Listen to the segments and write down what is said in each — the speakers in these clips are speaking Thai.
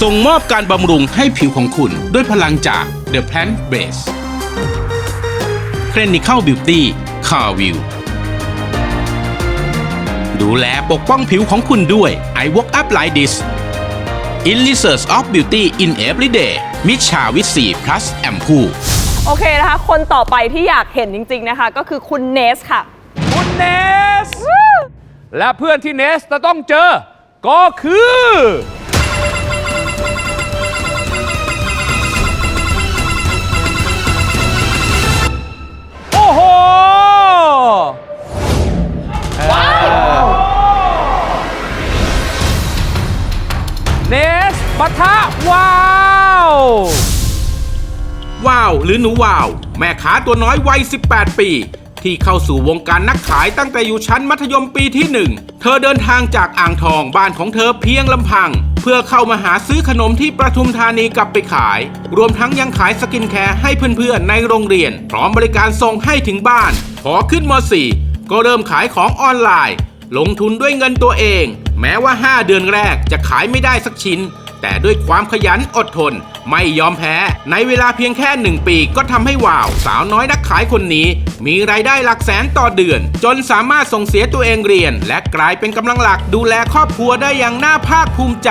ส่งมอบการบำรุงให้ผิวของคุณด้วยพลังจาก The Plant Base Clinical Beauty c a r v i e w ดูแลปกป้องผิวของคุณด้วย I Woke Up Like This In Research of Beauty in Everyday มิชาวิตซี plus แอมพูโอเคนะคะ คนต่อไปที่อยากเห็นจริง ๆ นะคะ ก็คือคุณเนสค่ะ คุณเนส และเพื่อนที่เนสจะต้องเจอ ก็คือ โอ้โหเนสปะทะว้าว ว้าว หรือหนูว้าว แม่ค้าตัวน้อยวัย 18 ปี ที่เข้าสู่วงการนักขายตั้งแต่อยู่ชั้นมัธยมปีที่หนึ่งเธอเดินทางจากอ่างทองบ้านของเธอเพียงลำพัง เพื่อเข้ามาหาซื้อขนมที่ประทุมธานีกลับไปขาย รวมทั้งยังขายสกินแคร์ให้เพื่อนๆในโรงเรียน พร้อมบริการส่งให้ถึงบ้านพอขึ้นม .4 ก็เริ่มขายของออนไลน์ ลงทุนด้วยเงินตัวเอง แม้ว่า 5 เดือนแรกจะขายไม่ได้สักชิ้น แต่ด้วยความขยันอดทน ไม่ยอมแพ้ ในเวลาเพียงแค่หนึ่งปีก็ทำให้ว่าว สาวน้อยนักขายคนนี้ มีรายได้หลักแสนต่อเดือน จนสามารถส่งเสียตัวเองเรียน และกลายเป็นกำลังหลักดูแลครอบครัวได้อย่างน่าภาคภูมิใจ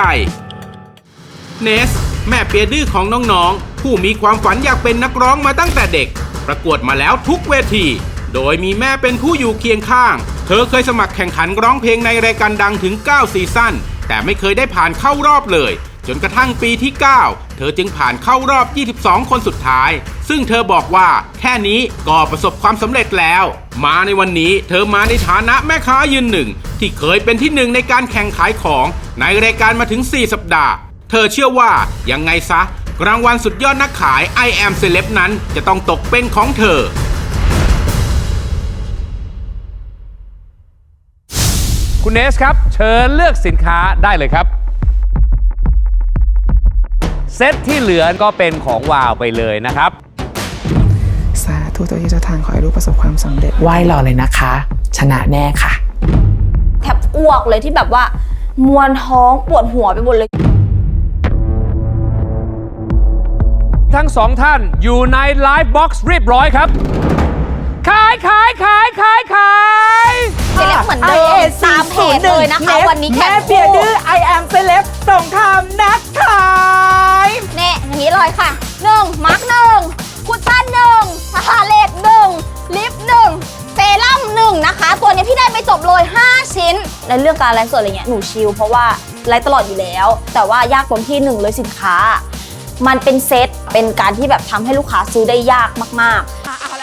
เนส แม่เปียดื้อของน้องๆ ผู้มีความฝันอยากเป็นนักร้องมาตั้งแต่เด็ก ประกวดมาแล้วทุกเวที โดยมีแม่เป็นผู้อยู่เคียงข้าง เธอเคยสมัครแข่งขันร้องเพลงในรายการดังถึง 9 ซีซั่นแต่ไม่เคยได้ผ่านเข้ารอบเลย จนกระทั่งปีที่ 9 ธอจึงผ่านเข้ารอบ 22 คนสุดท้าย ซึ่งเธอบอกว่าแค่นี้ก็ประสบความสำเร็จแล้ว มาในวันนี้เธอมาในฐานะแม่ค้ายืนหนึ่ง ที่เคยเป็นที่หนึ่งในการแข่งขายของ ในรายการมาถึง 4 สัปดาห์ เธอเชื่อว่ายังไงซะ รางวัลสุดยอดนักขาย I am Celeb นั้นจะต้องตกเป็นของเธอคุณเนสครับ เชิญเลือกสินค้าได้เลยครับ เซตที่เหลือก็เป็นของวาวไปเลยนะครับ สาธุตัวที่เจ้าทางขอให้ลูกประสบความสำเร็จ ไหว้รอเลยนะคะ ชนะแน่ค่ะ แทบอ้วกเลยที่แบบว่า มวนท้องปวดหัวไปหมดเลย ทั้งสองท่านอยู่ในไลฟ์บ็อกซ์เรียบร้อยครับ ขายขายขายขายขาย เซเลบเหมือนเดิมตามเพจเลยนะคะวันนี้แค่แม่เปียดื้อ I am celeb สงครามนักขายเนี้เลยค่ะหนึ่งมาร์กหนึ่งคุชชั่นหนึ่งพาเลตหนึ่งลิปหนึ่งเซรั่มหนึ่งนะคะ ตัวนี้พี่ได้ไปจบเลย 5 ชิ้น ในเรื่องการไลฟ์สดอะไรเงี้ยหนูชิลเพราะว่าไลฟ์ตลอดอยู่แล้ว แต่ว่ายากตรงที่หนึ่งเลยสินค้า มันเป็นเซตเป็นการที่แบบทำให้ลูกค้าซื้อได้ยากมากๆ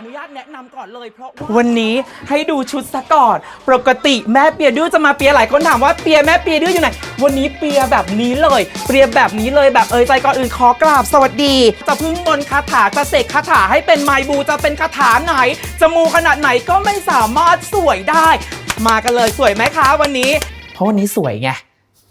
ออนุญาตแนะนำก่อนเลยเพราะว่าวันนี้ให้ดูชุดซะก่อน ปกติแม่เปียดื้อจะมาเปียหลายคนถามว่าเปียแม่เปียดื้ออยู่ไหน วันนี้เปียแบบนี้เลย เปียแบบนี้เลยแบบเอ่ยใจก่อนอื่นขอกราบสวัสดี จะพึ่งมนคาถาจะเสกคาถาให้เป็นไมบูจะเป็นคาถาไหน จะมูขนาดไหนก็ไม่สามารถสวยได้ มากันเลยสวยไหมคะวันนี้ เพราะวันนี้สวยไง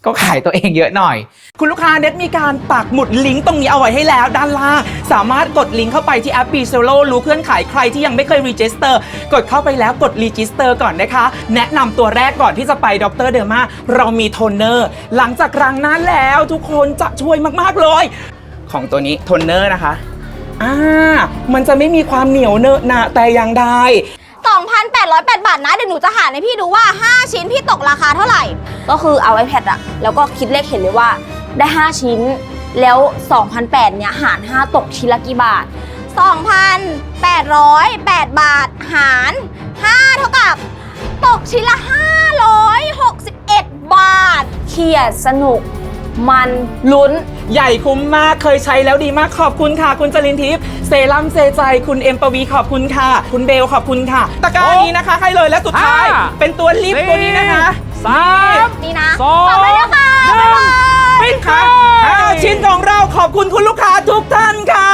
ก็ขายตัวเองเยอะหน่อย คุณลูกค้าเน็ตมีการปักหมุดลิงก์ตรงนี้เอาไว้ให้แล้ว ด้านล่างสามารถกดลิงก์เข้าไปที่แอป b ีเซโลรู้เคลื่อนขายใครที่ยังไม่เคยรีจิสเตอร์ กดเข้าไปแล้วกดรีจิสเตอร์ก่อนนะคะ แนะนำตัวแรกก่อนที่จะไปดรเดอร์มาเรามีโทนเนอร์ หลังจากรังนั้นแล้วทุกคนจะช่วยมากๆเลย ของตัวนี้โทนเนอร์นะคะอ่ามันจะไม่มีความเหนียวเนอะหนะแต่อย่างใด2,808 บาทนะ เดี๋ยวหนูจะหาให้พี่ดูว่า 5 ชิ้นพี่ตกราคาเท่าไหร่ ก็คือเอา iPad อะแล้วก็คิดเลขเห็นเลยว่าได้ 5 ชิ้นแล้ว 2,008เนี่ยหาร 5 ตกชิ้นละกี่บาท 2,808 บาทหาร 5 เท่ากับ ตกชิ้นละ 561 บาทเครียดสนุกมันลุ้นใหญ่คุ้มมากเคยใช้แล้วดีมากขอบคุณค่ะ คุณจรินทิพย์เซรั่มเซใจ คุณเอ็มปวีขอบคุณค่ะ คุณเบลขอบคุณค่ะ ตะกร้านี้นะคะ ให้เลยและสุดท้ายห้าเป็นตัวลิปตัวนี้นะคะ สามนี่นะสองฝากไว้ด้วยค่ะหนึ่บ๊ายงบายปิดค่ะขายห้าชิ้นของเราขอบคุณคุณลูกค้าทุกท่านค่ะ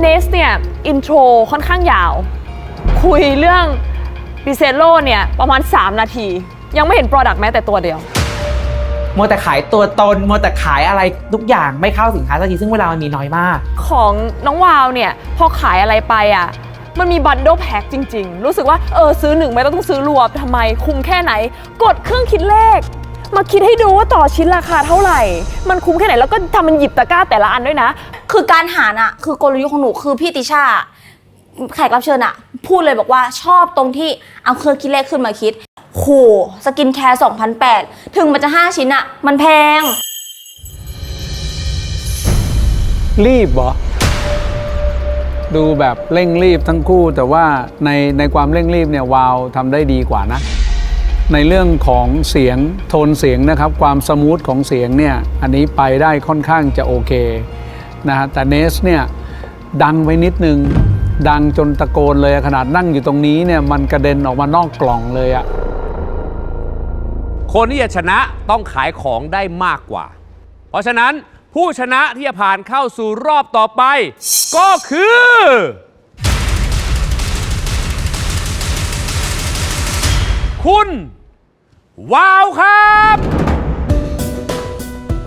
เนสเนี่ย อินโทรค่อนข้างยาว คุยเรื่องดิเซโลเนี่ย ประมาณ 3 นาที ยังไม่เห็น Product แม้แต่ตัวเดียว มัวแต่ขายตัวตนมัวแต่ขายอะไรทุกอย่างไม่เข้าสินค้าสักทีซึ่งเวลามันมีน้อยมาก ของน้องวาวเนี่ยพอขายอะไรไปอะมันมีบัน d ด e แพ็คจริง ๆ รู้สึกว่าเออซื้อหนึ่งไม่ต้องซื้อรวมทำไมคุ้มแค่ไหน กดเครื่องคิดเลข มาคิดให้ดูว่าต่อชิ้นราคาเท่าไหร่ มันคุ้มแค่ไหนแล้วก็ทำมันหยิบตะกร้าแต่ละอันด้วยนะ คือการหารอะคือกลยุทธ์ของหนูคือพี่ติชา แขกรับเชิญอะพูดเลยบอกว่าชอบตรงที่เอาเครื่องคิดเลขขึ้นมาคิดโหสกินแคร์2,008 ถึงมันจะ 5 ชิ้นอะมันแพง รีบเหรอ ดูแบบเร่งรีบทั้งคู่แต่ว่าในในความเร่งรีบเนี่ยวาวทำได้ดีกว่านะ ในเรื่องของเสียงโทนเสียงนะครับ ความสมูทของเสียงเนี่ย อันนี้ไปได้ค่อนข้างจะโอเคนะฮะแต่เนสเนี่ย ดังไวนิดนึง ดังจนตะโกนเลยขนาดนั่งอยู่ตรงนี้เนี่ยมันกระเด็นออกมานอกกล่องเลยอะคนที่จะชนะต้องขายของได้มากกว่า เพราะฉะนั้นผู้ชนะที่จะผ่านเข้าสู่รอบต่อไป ก็คือ คุณวาวครับ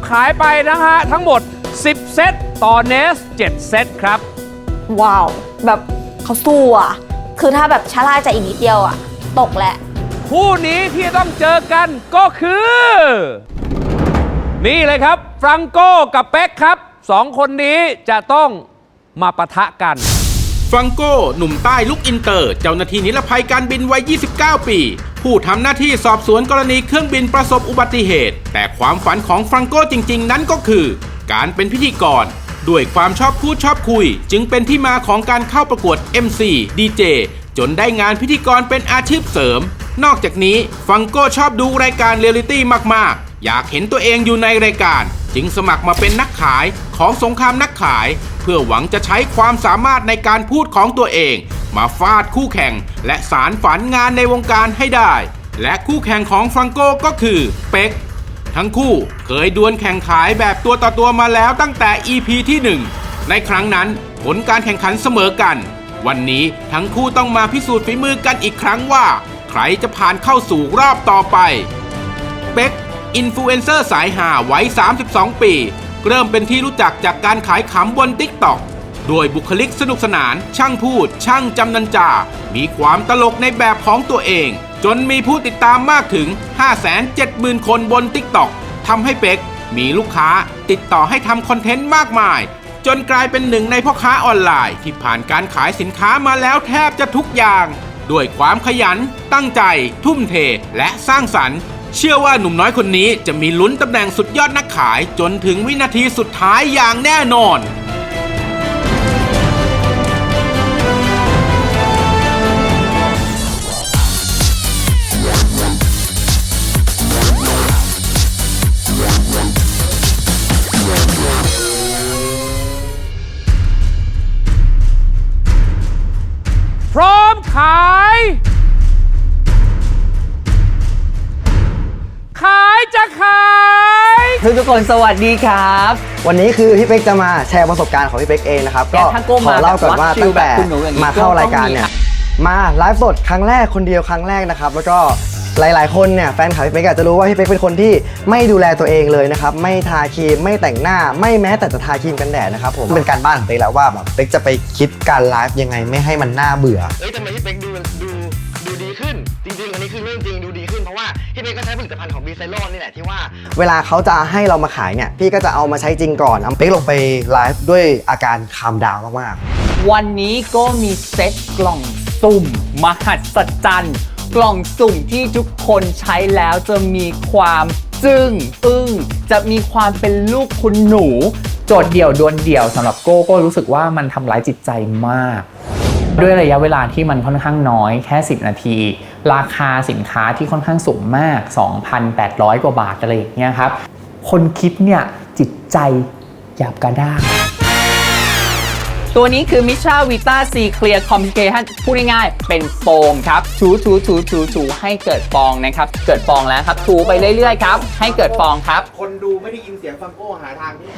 ขายไปนะฮะทั้งหมด 10 เซตต่อเนส 7 เซตครับ ว้าว แบบเขาสู้อะคือถ้าแบบชะล่าใจอีกนิดเดียวอะตกแหละ คู่นี้ที่จะต้องเจอกันก็คือ นี่เลยครับฟรังโก้กับเป๊กครับสองคนนี้จะต้องมาปะทะกัน ฟรังโก้ หนุ่มใต้ลุกอินเตอร์ เจ้าหน้าที่นิรภัยการบินวัย 29 ปี ผู้ทำหน้าที่สอบสวนกรณีเครื่องบินประสบอุบัติเหตุ แต่ความฝันของฟรังโก้จริง ๆ นั้นก็คือ การเป็นพิธีกร ด้วยความชอบพูดชอบคุย จึงเป็นที่มาของการเข้าประกวด MC DJ จนได้งานพิธีกรเป็นอาชีพเสริม นอกจากนี้ฟังโก้ชอบดูรายการเรียลลิตี้มาก ๆ อยากเห็นตัวเองอยู่ในรายการ จึงสมัครมาเป็นนักขายของสงครามนักขาย เพื่อหวังจะใช้ความสามารถในการพูดของตัวเอง มาฟาดคู่แข่ง และสารฝันงานในวงการให้ได้ และคู่แข่งของฟังโก้ก็คือเป็ก ทั้งคู่เคยดวลแข่งขายแบบตัวต่อตัวมาแล้วตั้งแต่ EP ที่ 1 ในครั้งนั้นผลการแข่งขันเสมอกัน วันนี้ทั้งคู่ต้องมาพิสูจน์ฝีมือกันอีกครั้งว่า ใครจะผ่านเข้าสู่รอบต่อไป เป็กอินฟลูเอนเซอร์สายหาวัย 32 ปี เริ่มเป็นที่รู้จักจากการขายขำบน t ิ k t o k ด้วยบุคลิกสนุกสนาน ช่างพูด ช่างจำนันจา มีความตลกในแบบของตัวเอง จนมีผู้ติดตามมากถึง 570,000 คนบน t ิ k t o k ทำให้เป็กมีลูกค้าติดต่อให้ทำคอนเทนต์มากมาย จนกลายเป็นหนึ่งในพ่อค้าออนไลน์ ที่ผ่านการขายสินค้ามาแล้วแทบจะทุกอย่าง ด้วยความขยัน ตั้งใจ ทุ่มเท และสร้างสรรค์ เชื่อว่าหนุ่มน้อยคนนี้จะมีลุ้นตำแหน่งสุดยอดนักขายจนถึงวินาทีสุดท้ายอย่างแน่นอน ทุกทุกๆคนสวัสดีครับ วันนี้คือพี่เป๊กจะมาแชร์ประสบการณ์ของพี่เป๊กเองนะครับแกก็ถ้าโก้ขอเล่าก่อนว่าแบบว่าตั้งแต่ชิลแบบคุณหนูอย่างนี้มาเข้ารายการก็ต้องมีเนี่ยมาไลฟ์สดครั้งแรกคนเดียวครั้งแรกนะครับ แล้วก็หลาย ๆ คนเนี่ยแฟนคลับพี่เป๊กอาจจะรู้ว่าพี่เป๊กเป็นคนที่ไม่ดูแลตัวเองเลยนะครับ ไม่ทาครีมไม่แต่งหน้าไม่แม้แต่จะทาครีมกันแดดนะครับผมเป็นการบ้านของเป๊กแล้วว่าแบบเป๊กจะไปคิดการไลฟ์ยังไงไม่ให้มันน่าเบื่อเอ้ยทำไมพี่เป๊กดูดูดูดีขึ้น จริงๆอันนี้คือเรื่องจริงดูดีขึ้นเพราะว่าพี่เป๊กก็ใช้ผลิตภัณฑ์ของบีไซโลนี่แหละที่ว่า เวลาเขาจะให้เรามาขายเนี่ย พี่ก็จะเอามาใช้จริงก่อนเอาเป๊กลงไปไลฟ์ด้วยอาการคามดาวมากๆวันนี้ก็มีเซ็ตกล่องสุ่ม มหัศจรรย์กล่องสุ่มที่ทุกคนใช้แล้วจะมีความจึ้งอึ้งจะมีความเป็นลูกคุณหนู โจทย์เดี่ยวดวลเดี่ยวสำหรับโก้ก็รู้สึกว่ามันทำร้ายจิตใจมาก ด้วยระยะเวลาที่มันค่อนข้างน้อยแค่ 10 นาที ราคาสินค้าที่ค่อนข้างสูงมาก 2,800 กว่าบาทอะไรอย่างเงี้ยครับ คนคิดเนี่ยจิตใจหยาบกระด้าง ตัวนี้คือมิชาวิต้าซีเคลียร์คอมพิเคชันพูดง่ายๆเป็นโฟมครับถูถูถูถูถูให้เกิดฟองนะครับ เกิดฟองแล้วครับถูไปเรื่อยๆครับ ให้เกิดฟองครับ คนดูไม่ได้ยินเสียงฟังโก้หาทางที่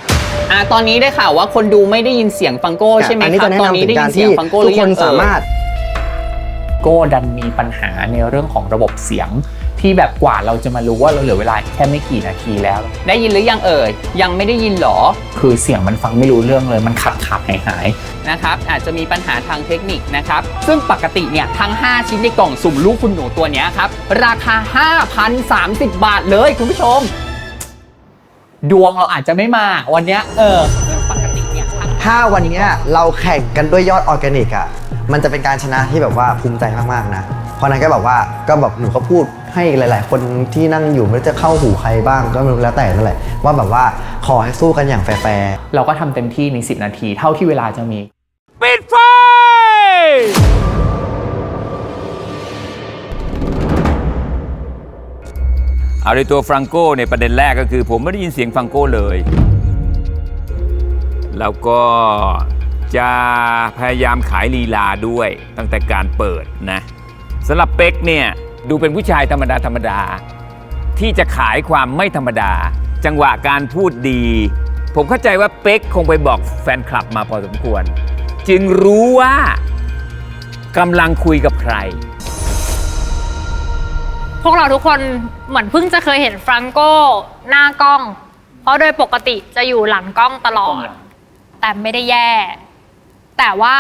อ่าตอนนี้ได้ข่าวว่าคนดูไม่ได้ยินเสียงฟังโก้ใช่ไหมอันนี้ครัจะบแนะตอนนำนี้ถึได้งยิการนเสียที่งฟังโก้หทุรืกอคยันงเอ่ย สามารถ้ดันมีปัญหาในเรื่องของระบบเสียง ที่แบบกว่าเราจะมารู้ว่าเราเหลือเวลาแค่ไม่กี่นาทีแล้ว ได้ยินหรือยังเอ่ย ยังไม่ได้ยินหรอ คือเสียงมันฟังไม่รู้เรื่องเลยมันขาดขาดหายหายนะครับอาจจะมีปัญหาทางเทคนิคนะครับ ซึ่งปกติเนี่ยทั้ง 5 ชิ้นในกล่องสุ่มลูกคุณหนูตัวนี้ครับราคา 5,030 บาทเลยคุณผู้ชม ดวงเราอาจจะไม่มาวันนี้ยเออปกติเนี่ยถ้าวันนี้เราแข่งกันด้วยยอดออร์แกนิกอะ มันจะเป็นการชนะที่แบบว่าภูมิใจมากๆนะ เพราะนั้นก็แบบว่าก็แบบหนูก็พูดให้หลาย ๆ คนที่นั่งอยู่ไม่รู้จะเข้าหูใครบ้างก็ไม่รู้แล้วแต่นั่นแหละว่าแบบว่าขอให้สู้กันอย่างแฟร์เราก็ทำเต็มที่ใน 10 นาที เท่าที่เวลาจะมี ปิดไฟ เอาในตัวฟรังโก้ในยประเด็นแรกก็คือ ผมไม่ได้ยินเสียงฟรังโก้เลย แล้วก็ จะพยายามขายลีลาด้วยตั้งแต่การเปิดนะสำหรับเป็กเนี่ยดูเป็นผู้ชายธรรมดาธรรมดา ที่จะขายความไม่ธรรมดา จังหวะการพูดดี ผมเข้าใจว่าเป็กคงไปบอกแฟนคลับมาพอสมควร จึงรู้ว่ากำลังคุยกับใคร พวกเราทุกคนเหมือนเพิ่งจะเคยเห็นฟรังโก้หน้ากล้อง เพราะโดยปกติจะอยู่หลังกล้องตลอด แต่ไม่ได้แย่ แต่ว่า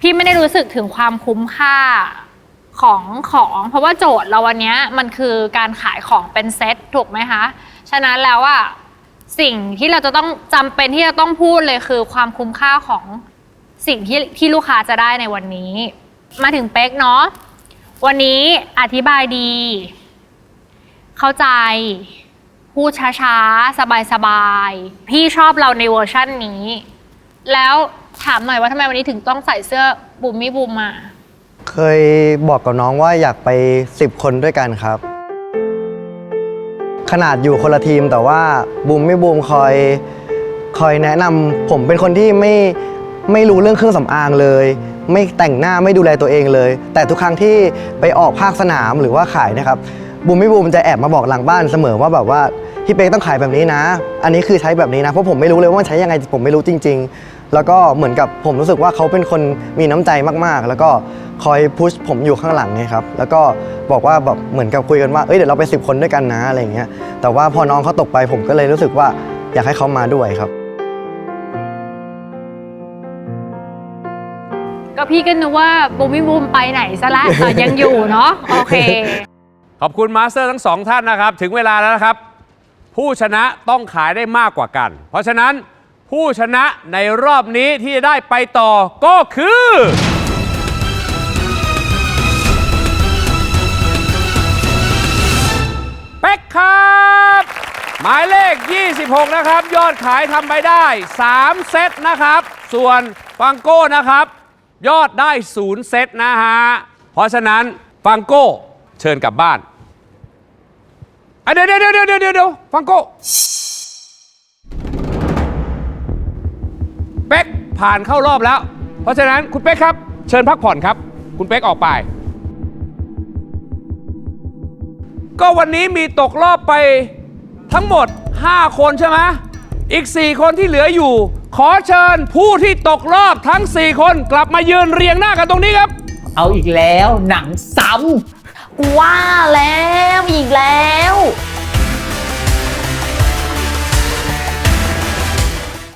พี่ไม่ได้รู้สึกถึงความคุ้มค่าของของ เพราะว่าโจทย์เราวันนี้มันคือการขายของเป็นเซ็ตถูกไหมคะ ฉะนั้นแล้วอะสิ่งที่เราจะต้องจำเป็นที่จะต้องพูดเลยคือความคุ้มค่าของสิ่งที่ที่ลูกค้าจะได้ในวันนี้ มาถึงเป๊กเนาะวันนี้อธิบายดี เข้าใจ พูดช้าๆ สบายๆ พี่ชอบเราในเวอร์ชั่นนี้ แล้ว ถามหน่อยว่าทำไมวันนี้ถึงต้องใส่เสื้อบุมมี่บุมมา เคยบอกกับน้องว่าอยากไป 10 คนด้วยกันครับ ขนาดอยู่คนละทีมแต่ว่าบูมไม่บูมคอยคอยแนะนำผมเป็นคนที่ไม่ไม่รู้เรื่องเครื่องสำอางเลย ไม่แต่งหน้าไม่ดูแลตัวเองเลย แต่ทุกครั้งที่ไปออกภาคสนามหรือว่าขายนะครับบูมไม่บูมจะแอบมาบอกหลังบ้านเสมอว่าแบบว่าพี่เป๊กต้องขายแบบนี้นะ อันนี้คือใช้แบบนี้นะเพราะผมไม่รู้เลยว่ามันใช้ยังไงผมไม่รู้จริง ๆ แล้วก็เหมือนกับผมรู้สึกว่าเขาเป็นคนมีน้ำใจมากๆ แล้วก็คอยพุชผมอยู่ข้างหลังไงครับ แล้วก็บอกว่าแบบเหมือนกับคุยกันว่า เอ้ยเดี๋ยวเราไป 10 คนด้วยกันนะอะไรอย่างเงี้ย แต่ว่าพอน้องเขาตกไปผมก็เลยรู้สึกว่าอยากให้เขามาด้วยครับ ก็พี่ก็นึกว่าบุมมี่บุมไปไหนซะละแต่ยังอยู่เนาะ โอเค ขอบคุณมาสเตอร์ทั้งสองท่านนะครับ ถึงเวลาแล้วนะครับ ผู้ชนะต้องขายได้มากกว่ากัน เพราะฉะนั้น ผู้ชนะในรอบนี้ที่จะได้ไปต่อก็คือ เป็กครับ หมายเลข 26 นะครับ ยอดขายทำไปได้ 3 เซตนะครับ ส่วนฟังโก้นะครับ ยอดได้ 0 เซตนะฮะ เพราะฉะนั้นฟังโก้เชิญกลับบ้านอะเดี๋ยวเดี๋ยวเดี๋ยวเดี๋ยวเดี๋ยวฟังโก้ เป็กผ่านเข้ารอบแล้ว เพราะฉะนั้นคุณเป็กครับ เชิญพักผ่อนครับ คุณเป็กออกไป ก็วันนี้มีตกรอบไปทั้งหมด 5 คนใช่ไหมอีก 4 คนที่เหลืออยู่ ขอเชิญผู้ที่ตกรอบทั้ง 4 คนกลับมายืนเรียงหน้ากันตรงนี้ครับ เอาอีกแล้วหนังซ้ว่าแล้วอีกแล้ว